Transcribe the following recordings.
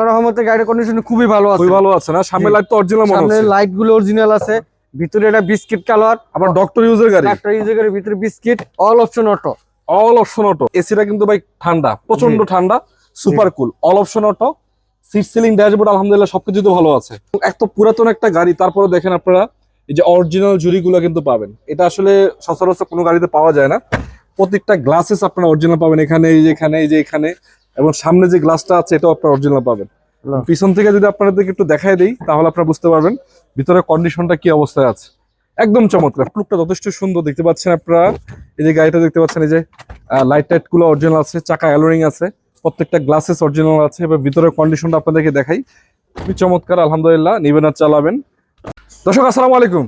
গাড়ির কন্ডিশন খুবই ভালো আছে। খুবই ভালো আছে না? সামনে। লাইট তো অরিজিনাল মনে সামনে লাইটগুলো অরিজিনাল আছে ভিতরে এটা বিস্কিট কালার আবার ডক্টর ইউজের গাড়ি। ভিতরে biscuit all option auto all option auto এসিটা কিন্তু ভাই ঠান্ডা প্রচণ্ড ঠান্ডা super cool all option auto seat ceiling dashboard আলহামদুলিল্লাহ সবকিছু তো ভালো আছে। এক তো পুরাতন একটা গাড়ি তারপরে দেখেন আপনারা এই যে অরিজিনাল জুড়িগুলো কিন্তু পাবেন। এটা আসলে সচরাচর কোনো গাড়িতে পাওয়া যায় না। প্রত্যেকটা গ্লাসেস আপনারা অরিজিনাল পাবেন এখানে এই যে এখানে এই যে এখানে। এবং সামনে যে গ্লাসটা আছে এটাও আপনার অরিজিনাল পাবেন। পিছন থেকে যদি আপনাদেরকে একটু দেখায় দিই তাহলে আপনারা বুঝতে পারবেন ভিতরে কন্ডিশনটা কি অবস্থায় আছে। একদম চমৎকার। লুকটা যথেষ্ট সুন্দর দেখতে পাচ্ছেন আপনারা। এই যে গাড়িটা দেখতে পাচ্ছেন এই যে লাইট টাইটগুলো অরিজিনাল আছে চাকা অ্যালোরিং আছে প্রত্যেকটা গ্লাসেস অরিজিনাল আছে। এবার ভিতরের কন্ডিশনটা আপনাদেরকে দেখাই। খুবই চমৎকার আলহামদুলিল্লাহ নিবেন আর চালাবেন। দর্শক আসসালামু আলাইকুম।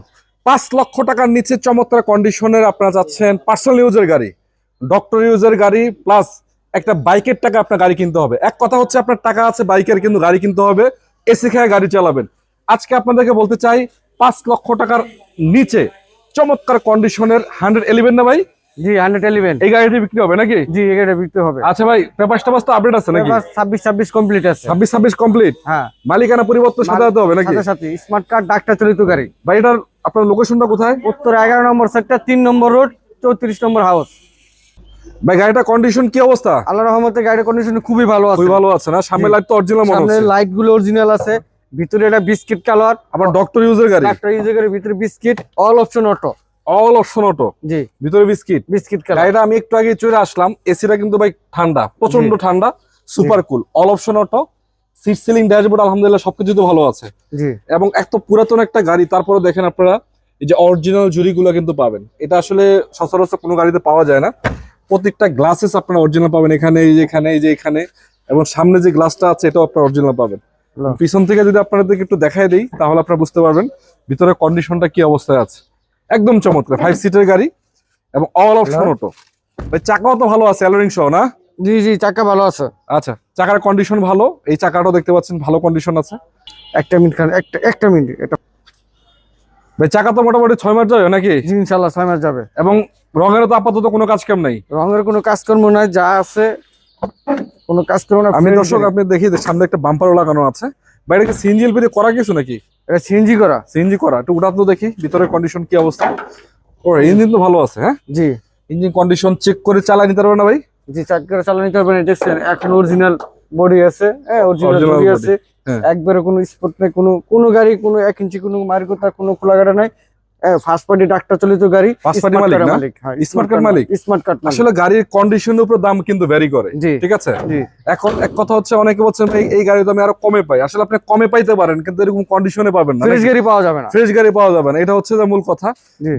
পাঁচ লক্ষ টাকার নিচে চমৎকার কন্ডিশনের আপনারা যাচ্ছেন পার্সোনাল ইউজের গাড়ি। ডক্টর ইউজের গাড়ি প্লাস একটা বাইকের টাকা আপনার গাড়ি কিনতে হবে। এক কথা হচ্ছে আপনার টাকা আছে বাইকের কিন্তু গাড়ি কিনতে হবে এসি খেয়ে গাড়ি চালাবেন। আজকে আপনাদেরকে বলতে চাই পাঁচ লক্ষ টাকার নিচে চমৎকার কন্ডিশনের হান্ড্রেড এলিভেন না ভাই? জি হান্ড্রেড এলিভেন এই গাড়িটি বিক্রি হবে নাকি? জি বিক্রি হবে। আচ্ছা ভাই পেপার টাপাস তো আপডেট আছে নাকি? ছাব্বিশ ছাব্বিশ কমপ্লিট আছে। ছাব্বিশ ছাব্বিশ কমপ্লিট হ্যাঁ। মালিকানা পরিবর্তন সাথে হবে নাকি? সাথে স্মার্ট কার্ড ডাক্তার চালিত গাড়ি। ভাই এটার আপনার লোকেশনটা কোথায়? উত্তর এগারো নম্বর সেক্টর তিন নম্বর রোড চৌত্রিশ নম্বর হাউস ভাই গাড়িটা কন্ডিশন কি অবস্থা? আল্লাহর রহমতে গাড়ির কন্ডিশন খুবই ভালো আছে। খুবই ভালো আছে না? সামনে। লাইট তো অরিজিনাল মনে সামনে লাইটগুলো অরিজিনাল আছে। ভিতরে এটা বিস্কিট কালার আবার ডক্টর ইউজের গাড়ি? ডাক্তার ইউজ করে ভিতরে biscuit all option auto all option auto জি। ভিতরে বিস্কিট বিস্কিট কালার গাড়িটা আমি একটু আগে চলে আসলাম। এসিটা কিন্তু ভাই ঠান্ডা প্রচণ্ড ঠান্ডা super cool all option auto seat ceiling dashboard আলহামদুলিল্লাহ সবকিছু তো ভালো আছে। জি। এবং এক তো পুরাতন একটা গাড়ি তারপরে দেখেন আপনারা এই যে অরিজিনাল জুড়িগুলো কিন্তু পাবেন। এটা আসলে সচরাচর কোনো গাড়িতে পাওয়া যায় না। প্রত্যেকটা গ্লাসেস আপনারা অরিজিনাল পাবেন এখানে এই যে এখানে এই যে এখানে এবং সামনে যে গ্লাসটা আছে এটাও আপনারা অরিজিনাল পাবেন। পিছন থেকে যদি আপনাদেরকে একটু দেখায় দিই তাহলে আপনারা বুঝতে পারবেন ভিতরে কন্ডিশনটা কি অবস্থায় আছে। একদম চমৎকার ফাইভ সিটের গাড়ি এবং অল অপশন হ্যালো। অটো ভাই চাকাও তো ভালো আছে অ্যালোরিং সহ না? জি জি চাকা ভালো আছে। আচ্ছা চাকার কন্ডিশন ভালো এই চাকাটাও দেখতে পাচ্ছেন ভালো কন্ডিশন আছে। একটা মিনিট খান একটা একটা মিনিট এটা চাকা তো মোটামুটি ছয় মাস যাবে নাকি? ইনশাল্লাহ ছয় মাস যাবে। এবং রঙের তো আপাতত কোনো কাজ কাম নাই? রঙের কোনো কাজকর্ম নাই যা আছে কোনো কাজকর্ম না আমি দর্শক আপনি দেখি সামনে একটা বাম্পারও লাগানো আছে। বাইরে সিএনজি এলপি করা কিছু নাকি? এটা সিএনজি করা। সিএনজি করা। একটু উঠাত তো দেখি ভিতরের কন্ডিশন কি অবস্থা। ও ইঞ্জিন তো ভালো আছে হ্যাঁ? জি। ইঞ্জিন কন্ডিশন চেক করে চালাই নিতে পারবে না ভাই? জি চেক করে চালানো নিতে পারবেন। দেখছেন এখন অরিজিনাল বডি আছে হ্যাঁ অরিজিনাল বডি আছে। একবারে কোনো স্পট নেই কোনো কোনো গাড়ি কোনো এক ইঞ্চি কোনো মার্গতা কোনো খোলাঘাটা নাই। ফার্স্ট পার্টি ডাক্তার চালিত গাড়ি First party মালিক না? Smart মালিক? স্মার্ট কার্ড আসলে গাড়ির কন্ডিশনের উপর দাম কিন্তু ভ্যারি করে ঠিক আছে? এখন এক কথা হচ্ছে অনেকে বলছেন এই গাড়ি তো আমি আরও কমে পাই। আসলে আপনি কমে পাইতে পারেন কিন্তু এরকম কন্ডিশনে পাবেন না। ফ্রেশ গাড়ি পাওয়া যাবে না। ফ্রেশ গাড়ি পাওয়া যাবে না। এটা হচ্ছে যে মূল কথা।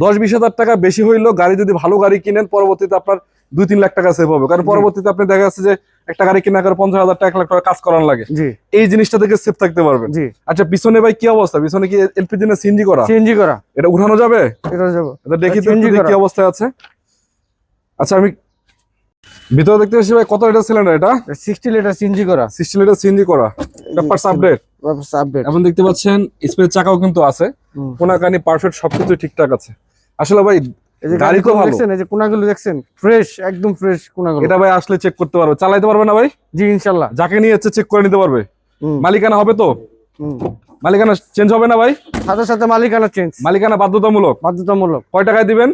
দশ বিশ হাজার টাকা বেশি হইলেও গাড়ি যদি ভালো গাড়ি কিনেন পরবর্তীতে আপনার দুই তিন লাখ টাকা সেভ হবে। কারণ পরবর্তীতে আপনি দেখা যাচ্ছে যে একটা গাড়ি কেনা করে পঞ্চাশ হাজার টাকা এক লাখ টাকা কাজ করার লাগে। এই জিনিসটা থেকে সেফ থাকতে পারবেন। আচ্ছা পিছনে ভাই কি অবস্থা? পিছনে কি এলপিজি না সিএনজি করা? সিএনজি করা। এটা উঠানো যাবে? এটা যাব। এটা দেখি কি অবস্থা আছে। আচ্ছা আমি ভিতরে দেখতে পাচ্ছি ভাই কত লিটার সিলিন্ডার এটা? সিক্সটি লিটার সিএনজি করা। সিক্সটি লিটার সিএনজি করা। এটা পেপারস আপডেট আপডেট এখন দেখতে পাচ্ছেন স্পেস চাকাও কিন্তু আছে। কোনাকানি পারফেক্ট সবকিছু ঠিকঠাক আছে। আসলে ভাই এই যে গাড়ি তো ভালো। দেখছেন এই যে কোনাগুলো দেখছেন ফ্রেশ একদম ফ্রেশ কোনাগুলো। এটা ভাই আসলে চেক করতে পারবে। চালাইতে পারবে না ভাই? জি ইনশাল্লাহ। যাকে নিয়ে যাচ্ছে চেক করে নিতে পারবে। মালিকানা হবে তো? মালিকানা চেঞ্জ হবে না ভাই? সাথে সাথে মালিকানা চেঞ্জ মালিকানা বাধ্যতামূলক। বাধ্যতামূলক। কয় টাকায় দিবেন?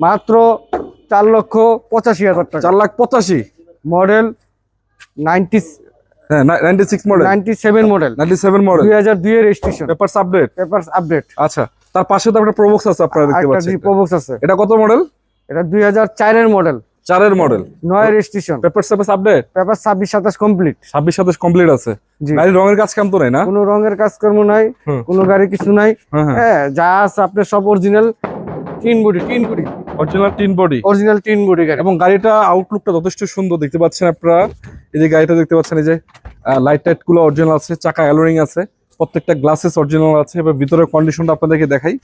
মাত্র চার লক্ষ পঁচাশি হাজার টাকা। চার লাখ পঁচাশি। মডেল নাইনটি হ্যাঁ ninety six model ninety seven model ninety seven model দুই হাজার দুই এর registration papers update paper update আচ্ছা। তার পাশে তো একটা প্রবক্স আছে আপনারা দেখতে পাচ্ছেন। একটা প্রবক্স আছে। এটা কত মডেল এটা দুই হাজার চারের মডেল চারের মডেল নয় registration paper service update paper ছাব্বিশ সাতাশ কমপ্লিট ছাব্বিশ সাতাশ কমপ্লিট আছে। গাড়ি রঙের কাজ কাম তো নাই না? কোনো রঙের কাজকর্ম নাই কোনো গাড়ি কিছু নাই। হ্যাঁ হ্যাঁ। হ্যাঁ যা আছে আপনার সব অরিজিনাল তিন বডি তিন body original tin body original তিন বডি গাড়ি। এবং গাড়িটা আউটলুকটা যথেষ্ট সুন্দর দেখতে পাচ্ছেন আপনারা। এই যে গাড়িটা দেখতে পাচ্ছেন এই যে লাইট টাইটগুলো অরিজিনাল আছে চাকা অ্যালোরিং আছে। প্রত্যেকটা গ্লাসেস অরিজিনাল আছে। এবার ভিতরের কন্ডিশনটা আপনাদেরকে দেখাই।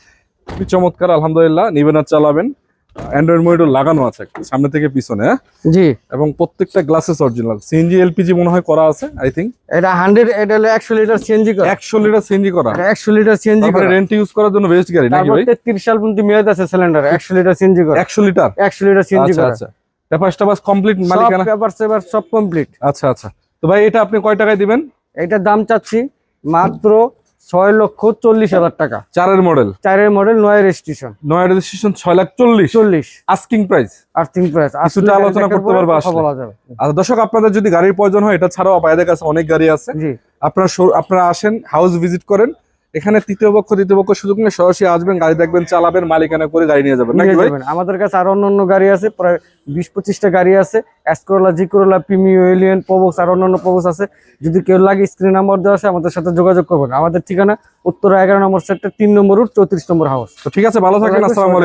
খুবই চমৎকার আলহামদুলিল্লাহ নিবেন আর চালাবেন। অ্যান্ড্রয়েড মোডও লাগানো আছে সামনে থেকে পিছনে হ্যাঁ? জি। এবং প্রত্যেকটা গ্লাসেস অরিজিনাল সিএনজি এলপিজি মনে হয় করা আছে আই থিঙ্ক এটা হান্ড্রেড এটা হলো একশো লিটার সিএনজি করা। একশো লিটার সিএনজি করা। এটা একশো লিটার সিএনজি করা। রেন্ট ইউজ করার জন্য বেস্ট গাড়ি নাকি ভাই? তেত্রিশ সাল পর্যন্ত মেয়াদ আছে সিলিন্ডার একশো লিটার সিএনজি করা। একশো লিটার একশো লিটার সিএনজি করা। আচ্ছা। পেপার টেপার কমপ্লিট সব মালিকানা? পেপার সেপার সব কমপ্লিট আচ্ছা আচ্ছা। তো ভাই এটা আপনি কয় টাকায় দিবেন? এটার দাম চাচ্ছি মাত্র ছয় লক্ষ চল্লিশ হাজার টাকা। চারের মডেল চারের মডেল নয় রেজিস্ট্রেশন নয় রেজিস্ট্রেশন ছয় লাখ চল্লিশ? চল্লিশ। আস্কিং প্রাইস আর্থিং প্রাইস কিছুটা আলোচনা করতে পারবে আসা বলা যাবে। আচ্ছা দর্শক আপনাদের যদি গাড়ির প্রয়োজন হয় এটা ছাড়াও আপনাদের কাছে অনেক গাড়ি আছে। জি। আপনারা আপনারা আসেন হাউস ভিজিট করেন। এখানে তৃতীয় পক্ষ তৃতীয় পক্ষ সুযোগ নিয়ে সরাসরি আসবেন গাড়ি দেখবেন চালাবেন মালিকানা করে গাড়ি নিয়ে যাবেন নাকি ভাই? আমাদের কাছে আরও অন্য অন্য গাড়ি আছে প্রায় বিশ পঁচিশটা গাড়ি আছে X Corolla G Corolla Premio Allion Probox আর অন্যান্য প্রবক্স আছে। যদি কেউ লাগে স্ক্রিন নাম্বার দেওয়া আছে আমাদের সাথে যোগাযোগ করবেন। আমাদের ঠিকানা উত্তর এগারো নম্বর সেক্টর তিন নম্বর রুট চৌত্রিশ নম্বর হাউস তো ঠিক আছে ভালো থাকেন আসসালামু